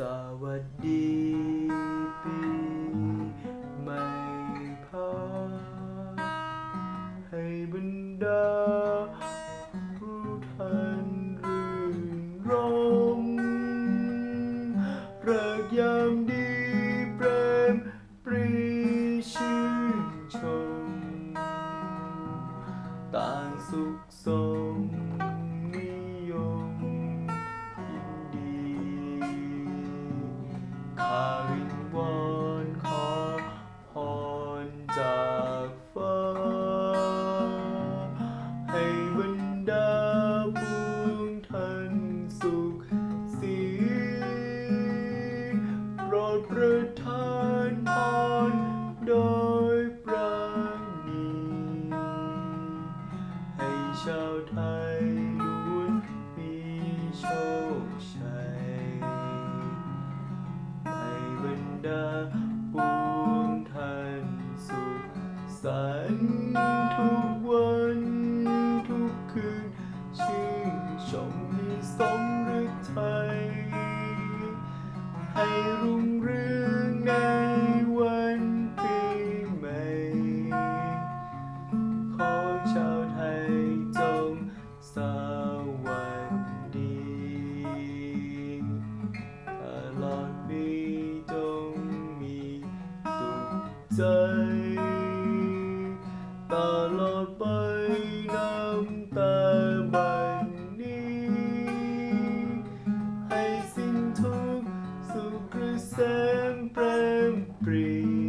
สวัสดีปีใหม่พาให้บรรดาผู้ท่านรื่นรมเริกยามดีเปรมปรีชื่นชม ต่างสุขสม พรโยปราณีให้ชาวไทยล้นมีโชคชัยในบรรดาปวงท่นสุขสันทุกวัน ใจ ตลอดไปน้ำตาบันนี้ ให้สิ้นทุกสุขหรือแสงเปรมปรี